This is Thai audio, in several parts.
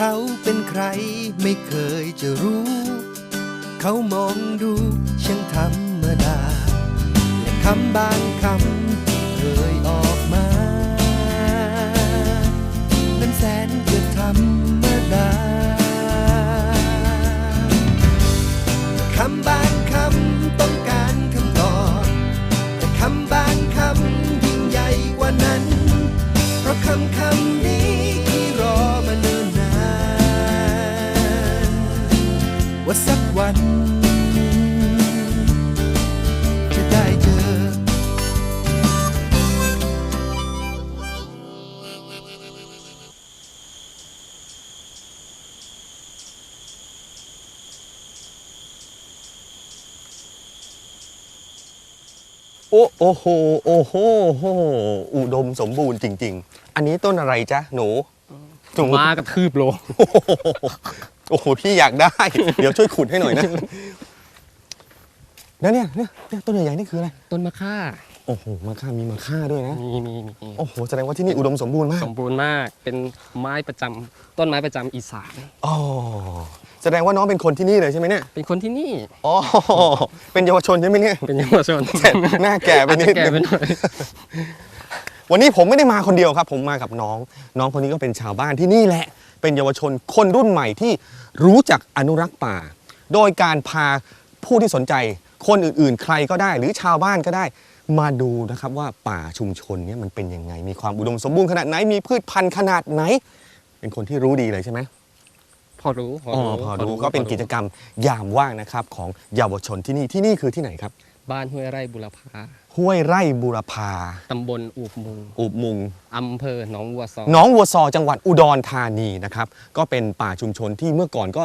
เขาเป็นใครไม่เคยจะรู้ เขามองดูช่างธรรมดา และคำบางคำที่เคยออกมานั้นแสนจะทำ โอ้โอ้โห โอ้โหโหอุดมสมบูรณ์จริง ๆ อันนี้ต้นอะไรจ๊ะหนูหนูมากระทืบโลงโอ้โหพี่อยากได้ เดี๋ยวช่วยขุดให้หน่อยนะแล้วเนี่ยเนี่ยเนี่ยต้นใหญ่ๆนี่คืออะไร ต้นมะค่า โอ้โหมะค่ามีมะค่าด้วยนะ มีมีมีโอ้โห แสดงว่าที่นี่อุดมสมบูรณ์มาก สมบูรณ์มาก เป็นไม้ประจำต้นไม้ประจำอีสาน อ๋อ แสดงว่าน้องเป็นคนที่นี่เลยใช่ไหมเนี่ย เป็นคนที่นี่ อ๋อ เป็นเยาวชนใช่ไหมเนี่ย เป็นเยาวชนแต่หน้าแก่ไปอาจนิจะดแก่นึไปงหน่อยวันนี้ผมไม่ได้มาคนเดียวครับ ผมมากับน้อง น้องคนนี้ก็เป็นชาวบ้านที่นี่แหละ เป็นเยาวชนคนรุ่นใหม่ที่รู้จักอนุรักษ์ป่า โดยการพาผู้ที่สนใจ คนอื่นๆ ใครก็ได้ หรือชาวบ้านก็ได้ มาดูนะครับว่าป่าชุมชนเนี้มันเป็นยังไง มีความอุดมสมบูรณ์ขนาดไหน มีพืชพันธุ์ขนาดไหน เป็นคนที่รู้ดีเลยใช่ไหม พอรู้อ๋อพอรู้ก็เป็นกิจกรรมยามว่างนะครับของเยาวชนที่นี่ที่นี่คือที่ไหนครับ บ้านห้วยไร่บุรพาห้วยไร่บูรพา ตำบลอูบมุงอุบมุง อำเภอหนองวัวซอหน้องวัวซอจังหวัดอุดรธานีนะครับก็เป็นป่าชุมชนที่เมื่อก่อนก็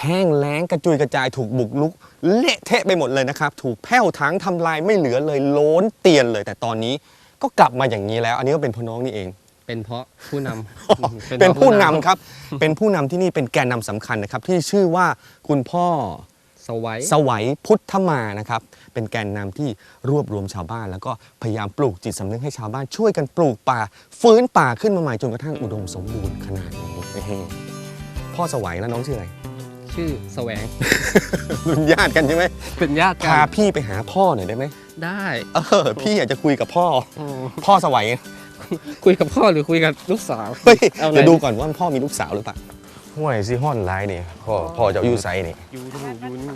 แห้งแล้งกระจุยกระจายถูกบุกลุก เละเทะไปหมดเลยนะครับ ถูกแผ่วทั้งทำลายไม่เหลือเลยโล้นเตียนเลย แต่ตอนนี้ก็กลับมาอย่างนี้แล้ว อันนี้ก็เป็นเพ่อน้องนี่เอง เป็นเพราะผู้นำเป็นผู้นำพครับ เป็นผู้นำที่นี่เป็นแกนนำสำคัญนะครับ ที่ชื่อว่าคุณพ่อสวัยสวัยพุทธมานะครับ เป็นแกนนำที่รวบรวมชาวบ้าน แล้วก็พยายามปลูกจิตสำนึกให้ชาวบ้านช่วยกันปลูกป่า ฟื้นป่าขึ้นมาใหม่จนกระทั่งอุดมสมบูรณ์ขนาดนี้พ่อสวัยแล้วน้องชื่ออะไรชื่อแสวงรุ่นญาติกันใช่ไหมเป็นญาติกัพานพี่ไปหาพ่อหน่อยได้ไหมได้ เออ พี่อยากจะคุยกับพ่ออืมพ่อสวัย คุยกับพ่อหรือคุยกับลูกสาว เฮ้ยเอาไหนเดี๋ยวดูก่อนว่าพ่อมีลูกสาวหรือเปล่าห่วยซิฮ่อนไลน์นี่พ่อพ่อเจ้าอยู่ไซนี่อยู่นี่อยู่นี่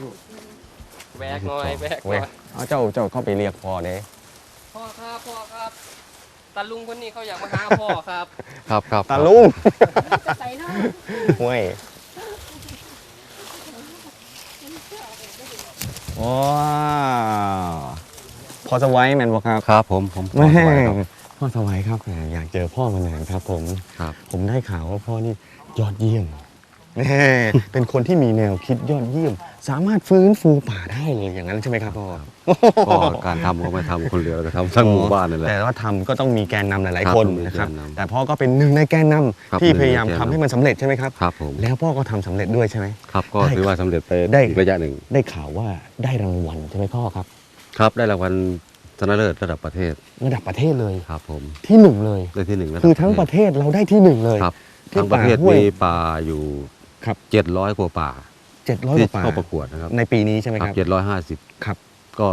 แวกหน่อยแวกหเว้น่ยอยเอาเจ้าเจ้าเข้าไปเรียกพ่อเด้พ่อครับพ่อครับตาลุงคนนี้เขาอยากมาหาพ่อครับครับครับตาลุงใส่เนาะห่วยว้าวพ่อสวัยแมนบอกครับ ครับผมผมแม่ขอสวัสดีครับ พ่อสวัยครับแหมอยากเจอพ่อมานานครับผมครับ ผมได้ข่าวว่าพ่อนี่ยอดเยี่ยมแม่เป็นคนที่มีแนวคิดยอดเยี่ยม สามารถฟื้นฟูป่าได้เลยอย่างนั้นใช่ไหมครับพ่อก็การทำก็ไม่ทำคนเดียวก็ทำทั้งหมู่บ้านนี่แหละแต่ว่าทำก็ต้องมีแกนนำหลายครับๆคนต้องมีนะครับแกนนำแต่พ่อก็เป็นหนึ่งในแกนนำครับที่หนึ่งในพยายามแกนทำนำ ให้มันสำเร็จใช่ไหมครับ ครับผมแล้วพ่อก็ทำสำเร็จด้วยใช่ไหม ครับก็ได้ถือว่าสำเร็จไปได้อีกระยะหนึ่ง ได้ข่าวว่าได้รางวัลใช่ไหมพ่อครับ ครับได้รางวัล ชนะเลิศระดับประเทศระดับประเทศเลยครับผมที่หนึ่งเลยได้ที่หนึ่งระดับคือทั้งประเทศเราได้ที่หนึ่งเลยครับที่ทั้งประเทศป่าห้วยมีป่าอยู่ครับเจ็ดร้อยกว่าป่าเจ็ดร้อยที่กว่าป่าเข้าประกวดนะครับในปีนี้ใช่ไหมคครัรับบเจ็ดร้อยห้าสิบครับ ก็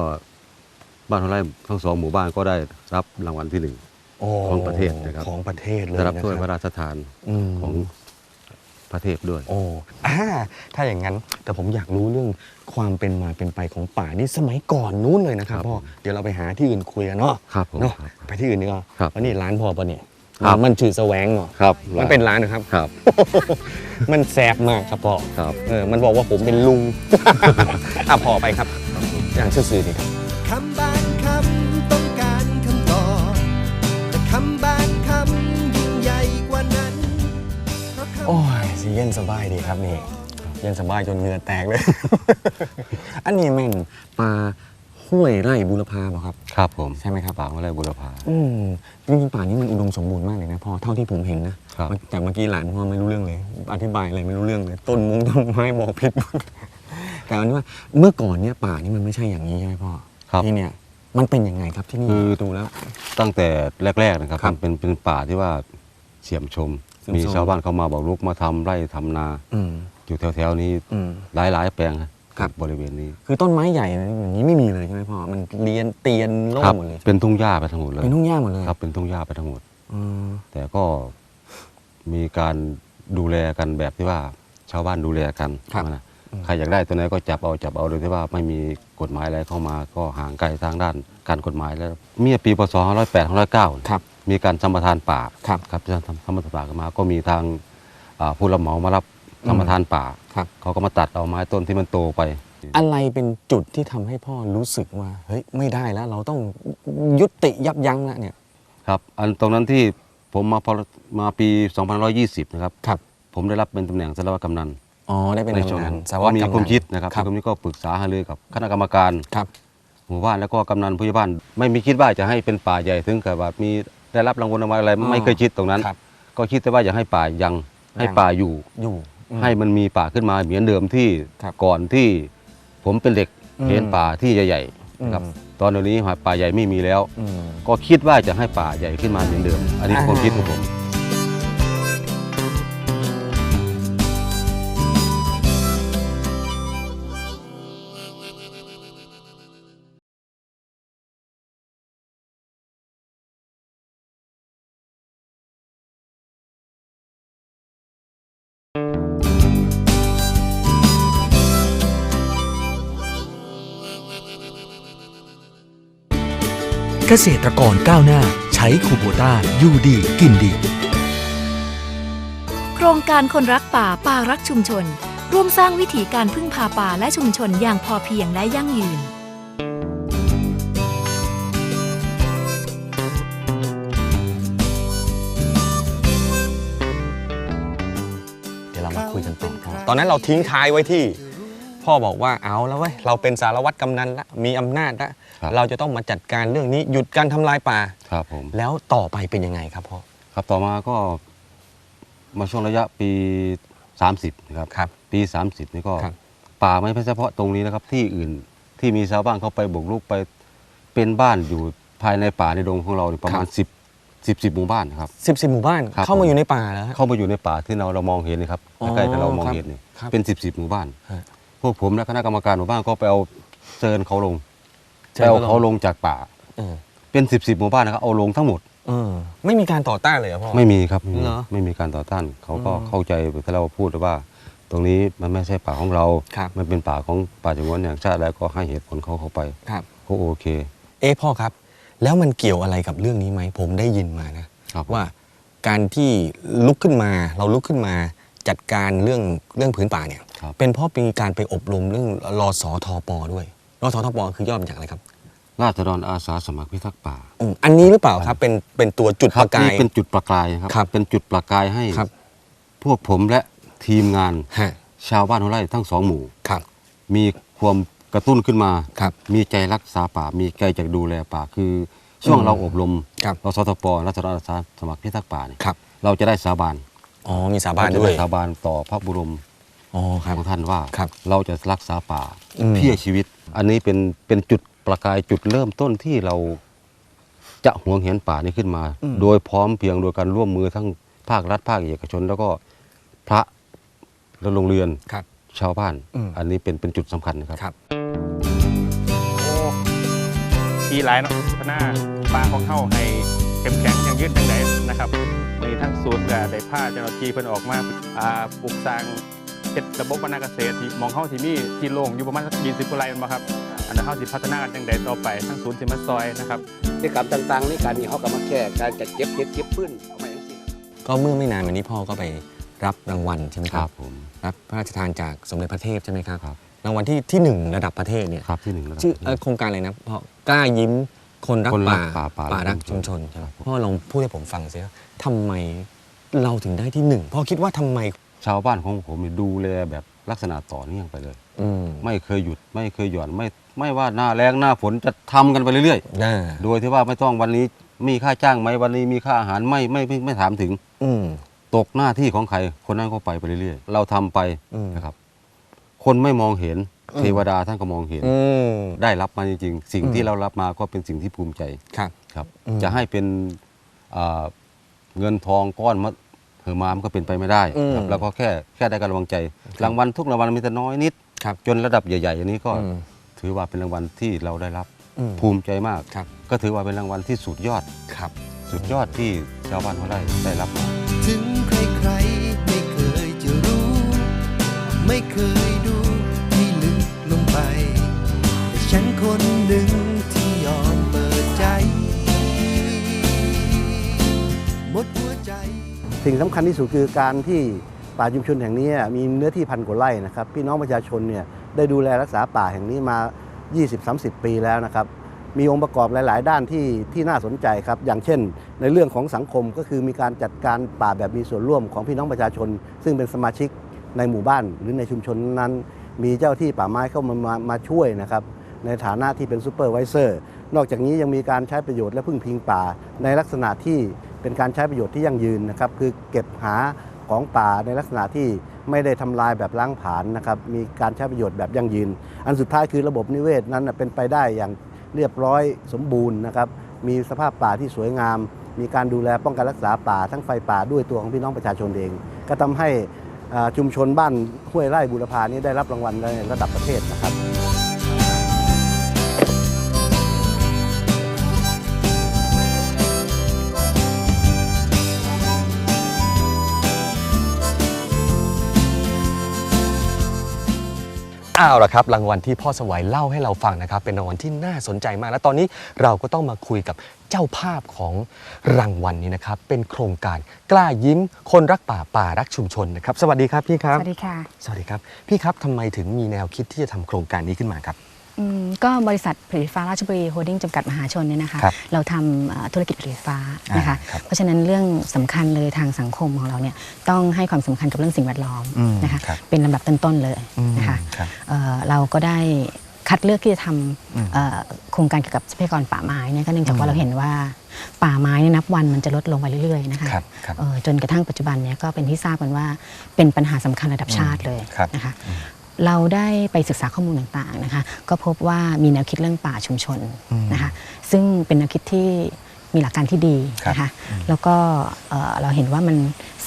บ้านทองไร่ทั้งสองหมู่บ้านก็ได้รับรางวัลที่หนึ่งโอ้ของประเทศนะครับของประเทศเลยได้รับนะถ้วยคพรับระราชทานมของประเทศด้วย โอ้อ่าถ้าอย่างนั้นแต่ผมอยากรู้เรื่อง ความเป็นมาเป็นไปของป่านี่สมัยก่อนนู้นเลยนะครับครับพ่อเดี๋ยวเราไปหาที่อื่นคุยกันเนาะครับผมเนาะครับไปที่อื่นดีกว่าครับวันนี้ร้านพ่อปะเนี่ยครับ มันชื่อแสวงเนาะครับมันเป็นร้านนะครับ ครับ มันแสบมากครับพ่อครับ เออมันบอกว่าผมเป็นลุง อะพอไปครับอย่างซื่อๆดีครับ คำบางคำต้องการคำตอบแต่คำบางคำยิ่งใหญ่กว่านั้นเพราะคำ โอ้ยสิเย็นสบายดีครับนี่ เย็นสบายจนเหงื่อแตกเลย อันนี้แม่นปลาห้วยไร่บุรพาเปล่าครับ ครับผมใช่ไหมครับป่าเมื่อไรบุรพา อืมจริงๆป่านี้มันอุดมสมบูรณ์มากเลยนะพ่อเท่าที่ผมเห็นนะครับ แต่เมื่อกี้หลานพ่อไม่รู้เรื่องเลย อธิบายอะไรไม่รู้เรื่องเลย ต้นมุ้งต้นไม้บอกผิดหมดแต่อันนี้ว่าเมื่อก่อนเนี่ยป่านี่มันไม่ใช่อย่างนี้ใช่ไหมพ่อครับ ที่เนี่ยมันเป็นยังไงครับที่นี่คือ ดูแล้ว ตั้งแต่แรก ๆนะครับครับมันเป็นเป็นป่าที่ว่าเฉียมชมซึมมีโทรมชาวบ้านเขามาบอกลูกมาทำไร่ทำนา อืม อยู่แถวๆนี้อืม หลายๆแปลงครับครับ บริเวณนี้คือต้นไม้ใหญ่อย่างนี้ไม่มีเลยใช่ไหมพ่อ มันเรียนเตียนโล่งครับหมดเลยเป็นทุ่งหญ้าไปทั้งหมดเลยเป็นทุ่งหญ้าหมดเลยครับเป็นทุ่งหญ้าไปทั้งหมด อืมแต่ก็มีการดูแลกันแบบที่ว่าชาวบ้านดูแลกันครับนะใครอยากได้ตัวไหนก็จับเอาจับเอาโดยที่ว่าไม่มีกฎหมายอะไรเข้ามา ก็ห่างไกลทางด้านการกฎหมายแล้วเมื่อปีพศ508 509 ครับ มีการสัมปทานป่าครับ ครับที่ทำสัมปทานป่ากันมา ก็มีทางอ่าผู้รับเหมามารับ สัมปทานป่าครับ เขาก็มาตัดเอาไม้ต้นที่มันโตไป อะไรเป็นจุดที่ทำให้พ่อรู้สึกว่า เฮ้ย ไม่ได้แล้ว เราต้องยุติยับยั้งแล้วเนี่ย ครับ อันตรงนั้นที่ผมมาพอมาปี 2520 นะครับ ครับ ผมได้รับเป็นตำแหน่งสารวัตรกำนันอ๋อ ได้เป็นในกำช่วงนันั้นนสารก็วัตรมีกำนัน ความคิดนะครับครับตรงนี้ก็ปรึกษาหารือกับคณะกรรมการ ครับ หมู่บ้านแล้วก็กำนันผู้ใหญ่บ้าน ไม่มีคิดว่าจะให้เป็นป่าใหญ่ถึงกับแบบมีได้รับรางวัลรางวัลอะไร อ๋อไม่เคยคิดตรงนั้น ครับก็คิดแต่ว่าอยากให้ป่ายังให้ยังป่าอยู่อยู่อืม ให้มันมีป่าขึ้นมาเหมือนเดิมที่ครับก่อนที่ผมเป็นเด็กอืมเห็นป่าที่ใหญ่ๆนะครับอืมตอนเดี๋ยวนี้ป่าใหญ่ไม่มีแล้วอืมก็คิดว่าจะให้ป่าใหญ่ขึ้นมาเหมือนเดิม อันนี้อ่าความคิดของผม เกษตรกรก้าวหน้า ใช้คูโบต้าอยู่ดีกินดี โครงการคนรักป่าป่ารักชุมชน ร่วมสร้างวิถีการพึ่งพาป่าและชุมชนอย่างพอเพียงและยั่งยืนเดี๋ยวเรามาคุยกันต่อพ่อตอนนั้นเราทิ้งท้ายไว้ที่ พ่อบอกว่าเอาแล้วเว้ยเราเป็นสารวัตรกำนันละมีอำนาจละครับ เราจะต้องมาจัดการเรื่องนี้หยุดการทำลายป่า ครับผม แล้วต่อไปเป็นยังไงครับพ่อครับต่อมาก็มาช่วงระยะปี 30นะครับ ครับ ปี 30 นี่ก็ครับ ป่าไม่เฉพาะตรงนี้นะครับ ที่อื่นที่มีชาวบ้านเขาไปบุกรุกไปเป็นบ้านอยู่ภายในป่าในดงของเราเนี่ยประมาณ 10 10 10หมู่บ้านนะครับ สิบสิบหมู่บ้านครับเข้ามาผมอยู่ในป่าแล้ว เข้ามาอยู่ในป่าที่เราเรามองเห็นนะครับอ๋อใกล้ๆที่เรามองครับเห็นนี่ครับเป็น 10 10หมู่บ้าน ฮะ พวกผมและคณะกรรมการหมู่บ้านก็ไปเอาเชิญเขาลงเชิไปญเอาเขาลงเขาลงจากป่า เออเป็น10 10หมู่บ้านนะครับเอาลงทั้งหมดเออ ไม่มีการต่อต้านเลยเหรอพ่อ ไม่มีครับไม่มีเหรอไม่มีการต่อต้านเขาก็อืมเข้าใจถ้าเราพูดว่า ตรงนี้มันไม่ใช่ป่าของเรา ครับ มันเป็นป่าของป่าจังหวัดอย่างชาติแล้วก็ให้เหตุผลเขาเข้าไปครับก็โอเค เอ๊ะพ่อครับ แล้วมันเกี่ยวอะไรกับเรื่องนี้ไหมผมได้ยินมานะครับว่าการที่ลุกขึ้นมาเราลุกขึ้นมาจัดการเรื่องเรื่องพื้นป่าเนี่ยครับ เป็นเพราะมีการไปอบรมเรื่องรอสอทอปอด้วยรอสอทอปอคือย่อมาจากอะไรครับ ราษฎรอาสาสมัครพิทักษ์ป่าอืมอันนี้หรือเปล่าครับเป็นเป็นตัวจุดคปรับระกานี่ยเป็นจุดประกายครับครับ เป็นจุดประกายให้ครับพวกผมและทีมงานฮะชาวบ้านหัวไร่ทั้งสองหมู่ครับมีความกระตุ้นขึ้นมาครับมีใจรักษาป่า มีใจจะดูแลป่า คือช่วงอืมเราอบรมครับรสทปรัฐราชอาสาสมัครพิทักษ์ป่าเนี่ยครับเราจะได้สาบาน อ๋อ มีสาบานเรจะด้วยไสาบานต่อพระบรม อ๋อครับของท่านว่าครับเราจะรักษาป่าอืม เพื่อชีวิต อันนี้เป็นเป็นจุดประกายจุดเริ่มต้นที่เราจะหวงเห็นป่านี้ขึ้นมา โดยพร้อมเพรียงโดยการร่วมมือทั้งภาครัฐภาคเอกชน แล้วก็พระและโรงเรียนครับ ชาวบ้าน อืม อันนี้เป็นเป็นจุดสำคัญนะครับ ครับโอ้ทีหลายเนาะพัฒนาปลาของเฮาให้เข้มแข็งอย่างยืดจังไดนะครับวันนี้ทั้งศูนย์กับได้ผ้าเจ้าหน้าที่เพิ่นออกมาอ่าปลูกสร้าง เฮ็ดระบบวรรณเกษตรที่มองเฮาที่มีที่โล่งอยู่ประมาณสัก20กว่าไร่แม่นบ่ครับ อันนั้นเฮาสิพัฒนากันจังไดต่อไปทั้งศูนย์สิมาซอยนะครับ กิจกรรมต่างๆในการนี้เขาก็มาแค่การจัดเก็บเก็บเก็บพื้นเอาไว้ทั้งสิ้นก็เมื่อไม่นานมานี้พ่อก็ไปรับรางวัลใช่ไหมคครัรับบผมรับพระราชทานจากสมเด็จพระเทพใช่ไหมครับครับ รางวัลที่ที่หนึ่งระดับประเทศเนี่ยครับที่หนึ่งระดับ ชื่อเอ่อโครงการอะไรนะพ่อกล้ายิ้มคนรักคนรัป่ากป่าป่าป่ารักรักชุชุมมชชนนใช่ไหมครับ พ่อลองพูดให้ผมฟังสิว่าทำไมเราถึงได้ที่หนึ่งพ่อคิดว่าทำไม ชาวบ้านของผมนี่ดูแลแบบลักษณะต่อเนื่องไปเลย อืมไม่เคยหยุดไม่เคยหย่อนไม่ไม่ว่าหน้าแรงหน้าฝนจะทำกันไปเรื่อยน่าๆ โดยที่ว่าไม่ต้องวันนี้มีค่าจ้างไหมวันนี้มีค่าอาหารไม่ไม่ไม่ไม่ถามถึง อืม ตกหน้าที่ของใครคนนั้นก็ไปไปเรื่อยๆ เราทำไปอืม นะครับ คนไม่มองเห็นอืมเทวดาท่านก็มองเห็น อืม ได้รับมาจริงๆ สิ่งอืมที่เรารับมาก็เป็นสิ่งที่ภูมิใจครับ ครับ อืม จะให้เป็นอ่าเงินทองก้อนมะเหิคื อมามันก็เป็นไปไม่ได้อืมครับแล้วก็แค่แค่ได้กำลังใจรางวัลทุกรางวัลมีแต่น้อยนิดครับจนระดับใหญ่ๆอย่างนี้ก็อืมถือว่าเป็นรางวัลที่เราได้รับอืมภูมิใจมากครับก็ถือว่าเป็นรางวัลที่สุดยอดครับสุดยอดที่ชาวบ้านเขาได้ได้รับมาถึงใครๆไม่เคยจะรู้ ไม่เคย สิ่งสำคัญที่สุดคือการที่ป่าชุมชนแห่งนี้มีเนื้อที่พันกว่าไร่นะครับ พี่น้องประชาชนเนี่ยได้ดูแลรักษาป่าแห่งนี้มา 20-30 ปีแล้วนะครับ มีองค์ประกอบหลาย ๆ ด้านที่ที่น่าสนใจครับ อย่างเช่น ในเรื่องของสังคมก็คือมีการจัดการป่าแบบมีส่วนร่วมของพี่น้องประชาชน ซึ่งเป็นสมาชิกในหมู่บ้านหรือในชุมชนนั้น มีเจ้าที่ป่าไม้เข้ามามามาช่วยนะครับในฐานะที่เป็นซูเปอร์ไวิเซอร์ นอกจากนี้ยังมีการใช้ประโยชน์และพึ่งพิงป่าในลักษณะที่ เป็นการใช้ประโยชน์ที่ยั่งยืนนะครับคือเก็บหาของป่าในลักษณะที่ไม่ได้ทำลายแบบล้างผลาญนะครับมีการใช้ประโยชน์แบบยั่งยืน อันสุดท้ายคือระบบนิเวศนั้นเป็นไปได้อย่างเรียบร้อยสมบูรณ์นะครับมีสภาพป่าที่สวยงาม มีการดูแลป้องกันรักษาป่าทั้งไฟป่าด้วยตัวของพี่น้องประชาชนเอง ก็ทำให้ชุมชนบ้านห้วยไร่บุรพานี้ได้รับรางวัลในระดับประเทศนะครับ อาละครับรางวัลที่พ่อสวัยเล่าให้เราฟังนะครับ เป็นรางวัลที่น่าสนใจมาก และตอนนี้เราก็ต้องมาคุยกับเจ้าภาพของรางวัลนี้นะครับ เป็นโครงการกล้ายิ้ม คนรักป่าป่ารักชุมชนนะครับ สวัสดีครับพี่ครับ สวัสดีค่ะ สวัสดีครับ พี่ครับทำไมถึงมีแนวคิดที่จะทำโครงการนี้ขึ้นมาครับอืม ก็บริษัทผลิตไฟฟ้าราชบุรีโฮลดิ้งจำกัดมหาชนเนี่ยนะคะครับเราทำเอ่อธุรกิจผลิตไฟฟ้านะคะ อ่าครับเพราะฉะนั้นเรื่องสำคัญเลยทางสังคมของเราเนี่ยต้องให้ความสำคัญกับเรื่องสิ่งแวดล้อมอืมนะคะครับ เป็นลำดับต้นๆเลยนะคะครับ เอ่อเราก็ได้คัดเลือกที่จะทอืมำเอ่อโครงการเกี่ยวกับทรัพยากรป่าไม้เนี่ยก็เนื่องจากอืว่ามเราเห็นว่าป่าไม้เนี่ยนับวันมันจะลดลงไปเรื่อยๆนะคะครับครับ เอ่อจนกระทั่งปัจจุบันเนี่ยก็เป็นที่ทราบกันว่าเป็นปัญหาสำคัญระดับชาติเลยครับ นะคะ เราได้ไปศึกษาข้อมูลต่างๆนะคะก็พบว่ามีแนวคิดเรื่องป่าชุมชนอืมนะคะซึ่งเป็นแนวคิดที่ มีหลักการที่ดีนะคะแล้วก็เอ่อเราเห็นว่ามัน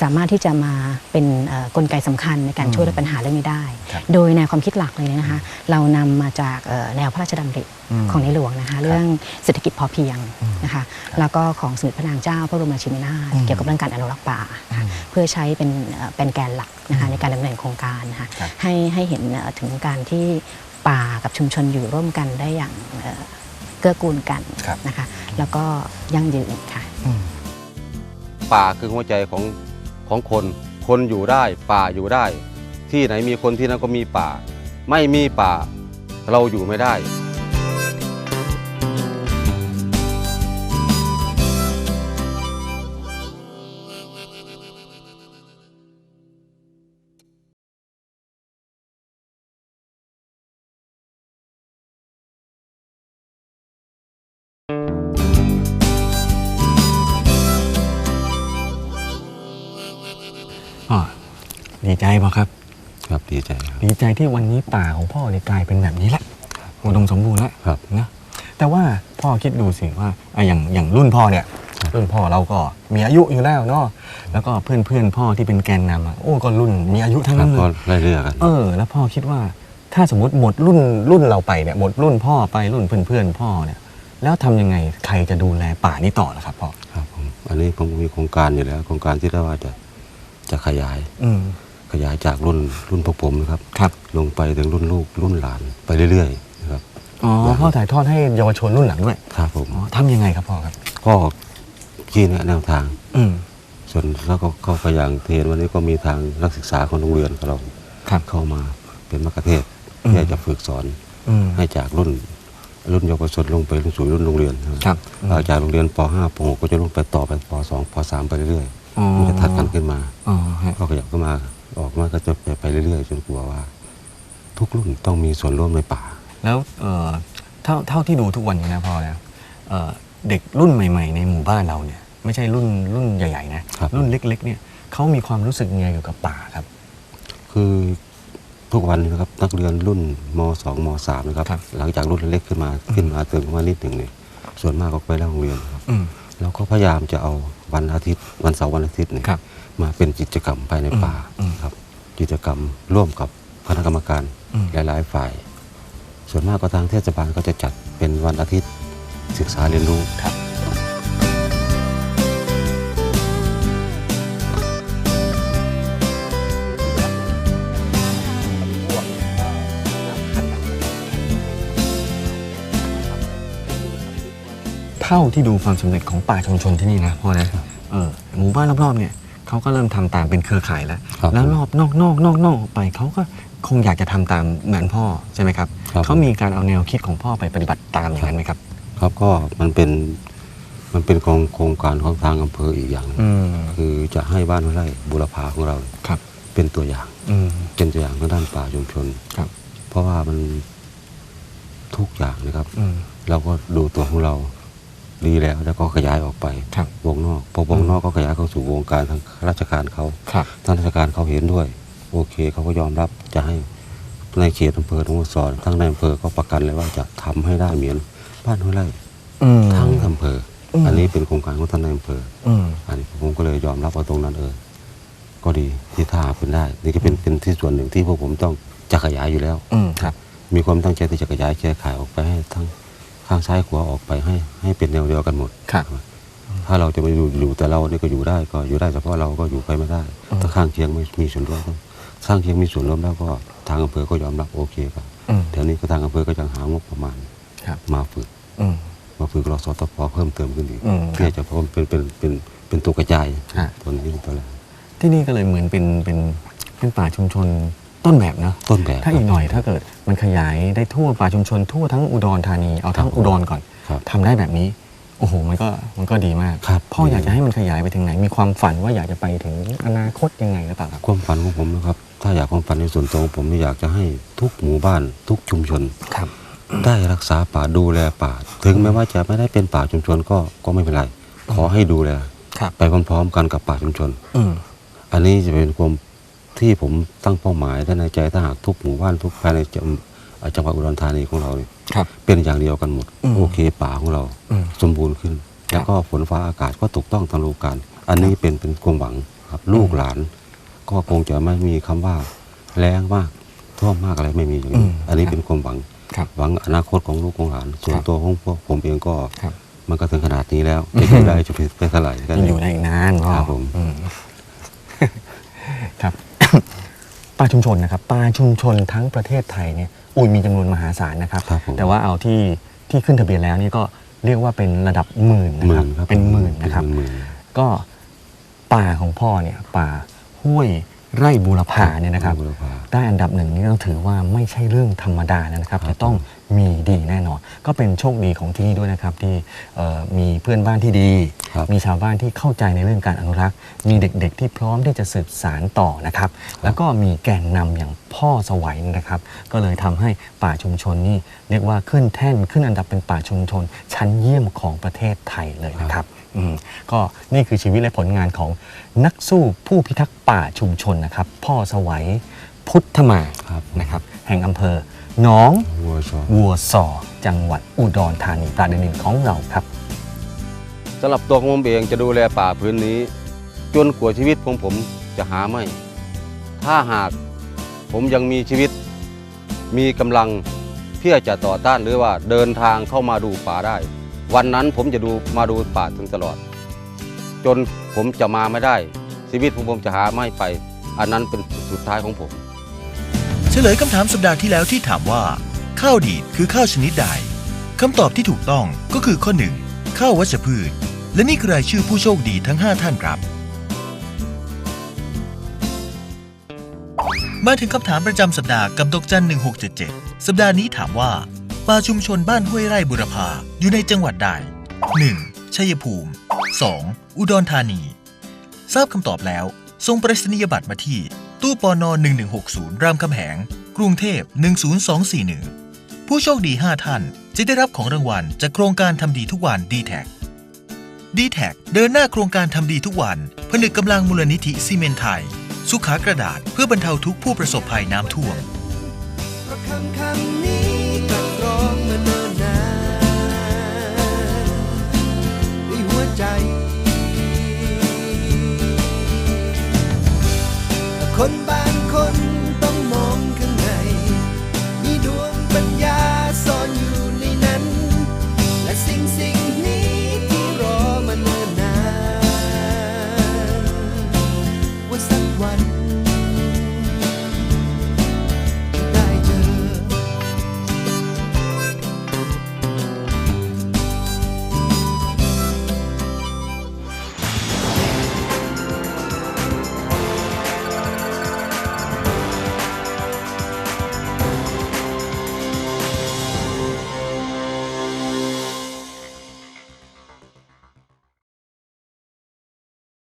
สามารถที่จะมาเป็นเอ่อกลไกสำคัญในการช่วยลดปัญหาเรื่องนี้ได้ครับโดยแนวความคิดหลักเลยนะคะเรานำมาจากเอ่อแนวพระราชดำริอืมของในหลวงนะคะเรื่องเศรษฐกิจพอเพียงนะคะแล้วก็ของสมเด็จพระนางเจ้าพระบรมราชินีนาถอืมเกี่ยวกับเรื่องการอนุรักษ์ป่านะคะเพื่อใช้เป็นเอ่อเป็นแกนหลักนะคะในการดำเนินโครงการนะคะครับให้ให้เห็นเอ่อถึงการที่ป่ากับชุมชนอยู่ร่วมกันได้อย่าง เอ่อเกื้อกูลกันครับ นะคะ แล้วก็ยั่งยืนค่ะป่าคือหัวใจของของคน คนอยู่ได้ ป่าอยู่ได้ ที่ไหนมีคนที่นั่นก็มีป่า ไม่มีป่า เราอยู่ไม่ได้ ป่ะครับ ครับดีใจครับ ดีใจที่วันนี้ป่าของพ่อเนี่ยกลายเป็นแบบนี้แหละอุดมสมบูรณ์แล้วครับนะแต่ว่าพ่อคิดดูสิว่าอะอย่างอย่างรุ่นพ่อเนี่ย รุ่นพ่อเราก็มีอายุอยู่แล้วเนาะแล้วก็เพื่อนเพื่อนๆพ่อที่เป็นแกนนำอะโอ้ก็รุ่นมีอายุทั้งครันั้บนเลก็ยไล่เรียกกัน เออ แล้วพ่อคิดว่า ถ้าสมมติหมดรุ่นรุ่นเราไปเนี่ยหมดรุ่นพ่อไปรุ่นเพื่อนเพื่อนๆพ่อเนี่ย แล้วทำยังไงใครจะดูแลป่านี้ต่อล่ะครับพ่อครับผมอันนี้ผมมีโครงการอยู่แล้ว โครงการที่เราว่าจะจะขยาย อืม ขยายจากรุ่นรุ่นพวกผมนะครับครับ ลงไปถึงรุ่นลูกรุ่นหลานไปเรื่อยๆนะครับอ๋อพ่อถ่ายทอดให้เยาวชนรุ่นหลังด้วยครับผมอ๋อทำยังไงครับพ่อครับก็ขี้แนะแนวทาง อืมส่วนแล้วก็เข้าไปอย่างเทนวันนี้ก็มีทางนักศึกษาของโรงเรียนของเราครับเข้ามาเป็นมรรคเทศก์อืมเพื่อจะฝึกสอนอืมให้จากรุ่นรุ่นเยาวชนลงไปสู่รุ่นโรงเรียนครับหลังจากโรงเรียนป .5 ป .6 ก็จะลงไปต่อไปป .2 ป .3 ไปเรื่อยอ๋อๆมันจะทัดกันขึ้นมาอ๋อฮะก็ขยับขึ้นมา ออกมาก็จะไปเรื่อยๆจนกลัวว่า ทุกรุ่นต้องมีส่วนร่วมในป่า แล้วเอ่อเท่าเท่าที่ดูทุกวันนี้นะพ่อนะเอ่อเด็กรุ่นใหม่ ๆ ในหมู่บ้านเราเนี่ยไม่ใช่รุ่นรุ่นใหญ่ๆนะครับ รุ่นเล็ก ๆ เนี่ยเขามีความรู้สึกยังไงเกี่ยวกับป่าครับ คือทุกวันนี้นะครับนักเรียนรุ่นม2ม3นะครับ ครับ หลังจากรุ่นเล็กขึ้นมาขึ้นมาเติมขึ้นมานิดหนึ่งเนี่ยส่วนมากก็ไปแล้วโรงเรียนครับ อืม เราก็พยายามจะเอาวันอาทิตย์วันเสาร์วันอาทิตย์เนี่ยครับ มาเป็นกิจกรรมภายในป่าอืมครับ กิจกรรมร่วมกับคณะกรรมการอืมหลาย ๆ ฝ่าย ส่วนมากก็ทางเทศบาลก็จะจัดเป็นวันอาทิตย์ศึกษาเรียนรู้ครับเท่าที่ดูความสำเร็จของป่าชุมชนที่นี่นะพ่อนะเออหมู่บ้านรอบๆเนี่ย เขาก็เริ่มทำตามเป็นเครือข่ายแล้วครับแล้วรอบนอกนอกนอกนอกออกไปเขาก็คงอยากจะทำตามเหมือนพ่อใช่ไหมครับครับเขามีการเอาแนวคิดของพ่อไปปฏิบัติตามอย่างนั้นไหมครับ ครับก็มันเป็นมันเป็นโครงโครงการของทางอำเภออีกอย่างหนึ่งอืมคือจะให้บ้านห้วยไร่บุรพาของเราครับ เป็นตัวอย่างอืมเป็นตัวอย่างทางด้านป่าชุมชนครับ เพราะว่ามันทุกอย่างนะครับอืมเราก็ดูตัวของเรา ดีแล้ว แล้วก็ขยายออกไปครับวงนอกพอวงนอกก็ขยายเข้าสู่วงการทางราชการเขาครับทางราชการเขาเห็นด้วย โอเคเขาก็ยอมรับจะให้ในเขตอำเภอทุ่งสอนทั้งในอำเภอก็ประกันเลยว่าจะทำให้ได้เหมือนบ้านห้วยไร่อืม ทั้งอำเภออม อันนี้เป็นโครงการของท่านในอำเภออืม อันนี้ผมก็เลยยอมรับว่าตรงนั้นเออก็ดีที่ถ้าหากเป็นได้ นี่ก็เป็นเป็นที่ส่วนหนึ่งที่พวกผมต้องจะขยายอยู่แล้ว อืมครับ มีความตั้งใจที่จะขยายแก้ไขออกไปให้ทั้ง ข้างซ้ายขวาออกไปให้ให้เป็นแนวเดียวกันหมด ครับ ถ้าเราจะมาอยู่อยู่แต่เรานี่ก็อยู่ได้ก็อยู่ได้เฉพาะเราก็อยู่ไปไม่ได้อืมถ้าข้างเคียงไม่มีส่วนร่วมต้องข้างเคียงมีส่วนร่วมแล้วก็ทางอำเภอก็ยอมรับโอเคครับอืม แถวนี้ก็ทางอำเภอก็ยังหางบประมาณครับ มาฝึก อืม มาฝึกรอสตพเพิ่มเติมขึ้นอีกอืมเพื่อจะเพิ่มเป็นเป็นเป็นเป็นตัวกระจายฮะ ตัวนี้เป็นตัวแรกที่นี่ก็เลยเหมือนเป็นเป็นเป็นป่าชุมชน ต้นแบบนะต้นแบบถ้าอีกหน่อยถ้าเกิดมันขยายได้ทั่วป่าชุมชนทั่วทั้งอุดรธานีเอาทั้งอุดรก่อนครับทำได้แบบนี้โอ้โหมันก็มันก็ดีมากครับพ่ออยากจะให้มันขยายไปถึงไหน มีความฝันว่าอยากจะไปถึงอนาคตยังไงหรือเปล่าครับความฝันของผมนะครับ ถ้าอยากความฝันในส่วนตัวของผมนี่อยากจะให้ทุกหมู่บ้าน ทุกชุมชนครับ ได้รักษาป่าดูแลป่า ถึงแม้ว่าจะไม่ได้เป็นป่าชุมชนก็ก็ไม่เป็นไร ขอให้ดูแลครับไปพร้อมๆกันกับป่าชุมชนอืมอันนี้จะเป็นความ ที่ผมตั้งเป้าหมายและในใจถ้าหากทุกหมู่บ้านทุกภายในจังเอ่อจังหวัดอุดรธานีของเราเนี่ยครับ เป็นอย่างเดียวกันหมดอืมโอเคป่าของเราอืม สมบูรณ์ขึ้น แล้วก็ฝนฟ้าอากาศก็ถูกต้องตามฤดูกาลอันนี้เป็นเป็นความหวังครับ ลูกหลาน ก็คงจะไม่มีคำว่าแรงมากท่วมมากอะไรไม่มีอย่างอืนี้มอันนี้ครับเป็นความหวัง ครับหวังอนาคตของลูกของหลาน ส่วนครับ ตัวของพวกผมเองก็ครับมันก็ถึงขนาดนี้แล้วจะอยู่ได้จะไปไปเท่าไหร่ก็ยังอยู่ได้อีกนานพ่อครับผม อืม ครับ ป่าชุมชนนะครับป่าชุมชนทั้งประเทศไทยเนี่ยอุ้ยมีจำนวนมหาศาลนะครับ ครับผมแต่ว่าเอาที่ที่ขึ้นทะเบียนแล้วนี่ก็เรียกว่าเป็นระดับหมื่นนะหคมื่รับนครับเป็นหมื่นนะครับ เป็นหมื่น ก็ป่าของพ่อเนี่ยป่าห้วย ไร่บูรพาเนี่ยนะครับบุรพาได้อันดับหนึ่งนี่ต้องถือว่าไม่ใช่เรื่องธรรมดานะครับครับ จะต้องมีดีแน่นอน ก็เป็นโชคดีของที่นี่ด้วยนะครับ ที่เอ่อมีเพื่อนบ้านที่ดีครับมีชาวบ้านที่เข้าใจในเรื่องการอนุรักษ์ มีเด็กๆที่พร้อมที่จะสืบสารต่อนะครับ แล้วก็มีแกนนำอย่างพ่อสวัยนะครับ ก็เลยทำให้ป่าชุมชนนี่เรียกว่าขึ้นแท่นขึ้นอันดับเป็นป่าชุมชน ชั้นเยี่ยมของประเทศไทยเลยนะครับ อืมก็นี่คือชีวิตและผลงานของนักสู้ผู้พิทักษ์ป่าชุมชนนะครับ พ่อสวัยพุทธมาครับ นะครับ แห่งอำเภอหน้องวัวชอวัวซอจังหวัดอุดรธานีประเด็นหนึ่งของเราครับสำหรับตัวของผมเองจะดูแลป่าพื้นนี้ จนกว่าชีวิตของผมจะหาไม่ ถ้าหากผมยังมีชีวิต มีกำลังเพื่อจะต่อต้านหรือว่าเดินทางเข้ามาดูป่าได้ วันนั้นผมจะดูมาดูป่าถึงตลอด จนผมจะมาไม่ได้ ชีวิตของผมจะหาไม่ไป อันนั้นเป็นสุดท้ายของผม เฉลยคำถามสัปดาห์ที่แล้วที่ถามว่า ข้าวดีดคือข้าวชนิดใดคำตอบที่ถูกต้องก็คือข้อ1ข้าววัชพืช และนี่คือรายชื่อผู้โชคดีทั้ง 5 ท่านครับ มาถึงคำถามประจำสัปดาห์กับดกจัน1677 สัปดาห์นี้ถามว่า ป่าชุมชนบ้านห้วยไร่บุรพาอยู่ในจังหวัดใด 1. ชัยภูมิ 2. อุดรธานี ทราบคำตอบแล้วส่งปรษณียบัตรมาที่ ตู้ปอน1160 รามคำแหง กรุงเทพ 10241 ผู้โชคดี 5 ท่าน จะได้รับของรางวัลจากโครงการทำดีทุกวัน d t แท d t แทเดินหน้าโครงการทำดีทุกวัน ผนึกกำลังมูลนิธิซีเมนไทย สุขากระดาษเพื่อบรรเทาทุกผู้ประสบภัยน้ำท่วม ใจ คนบาง